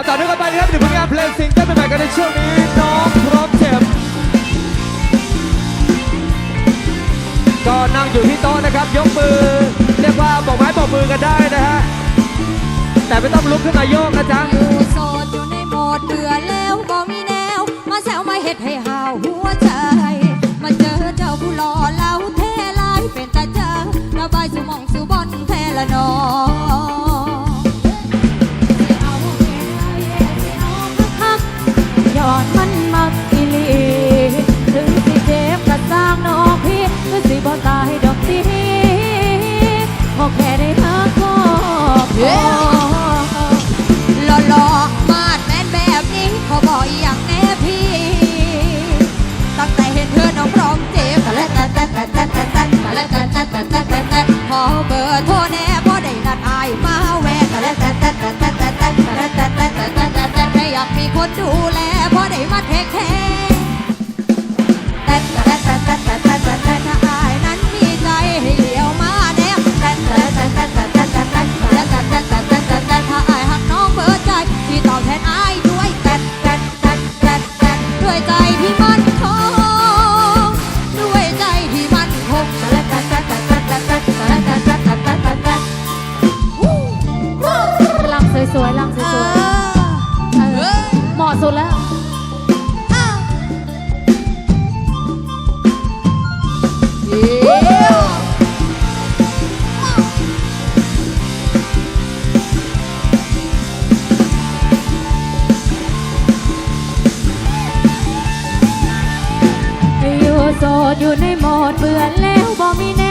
มาต่อเนื่องกันไปนะครับถึงผลงานเพลงซิงเกิลใหม่ๆกันในช่วงนี้น้องพร้อมเจ็บก็นั่งอยู่ที่โต๊ะนะครับ ยกมือ เรียกว่าบอกไม้บอกมือกันได้นะฮะแต่ไม่ต้องลุกขึ้นมาโยกนะจ๊ะอยู่โสดอยู่ในโหมดเบื่อแล้วก็มีแนว มาแซวมาเฮ็ดให้หาวหัวใจ มาเจอเจ้าผู้หล่อเล่าเท่ลายเป็นตาเจอระบายสู่หมองสู่บอนแทละนอ คนดูแลพอได้มาเทคแคร์แต่แต่แต่แต่แต่แต่แต่แต่ถ้าอายนั้นมีใจให้เลี้ยวมาแนบแต่แต่แต่แต่แต่แต่แต่แต่แต่แต่แต่แต่แต่แต่แต่ถ้าอายหักน้องเบิดใจที่ตอบแทนอายด้วยแต่แต่แต่แต่แต่ด้วยใจที่มันคงด้วยใจที่มันคงแต่แต่แต่แต่แต่แต่แต่แต่แต่แต่แต่แต่แต่ลำสวยๆลำสวยๆเหมาะ สุดแล้วอยู่โสดอยู่ในโหมดเบื่อแล้วบ่มีแน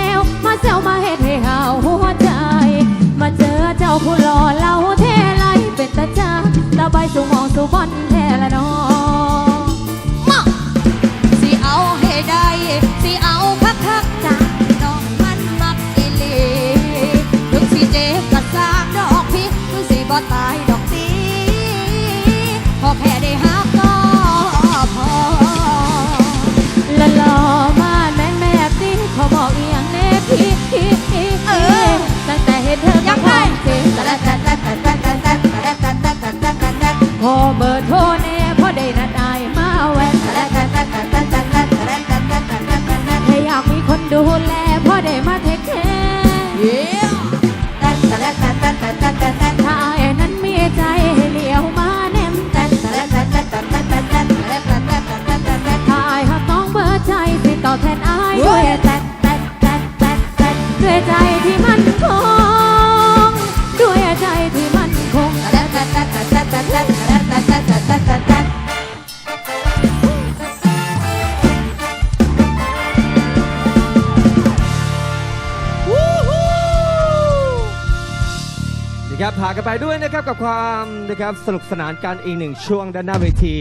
ตายดอกตีพอแค่ได้ ด้วยแต่แต่แต่แต่แต่ด้วยใจที่มันคงด้วยใจที่มันคงนะครับพากันไปด้วยนะครับกับความนะครับสนุกสนานกันอีกหนึ่งช่วงด้านหน้าเวที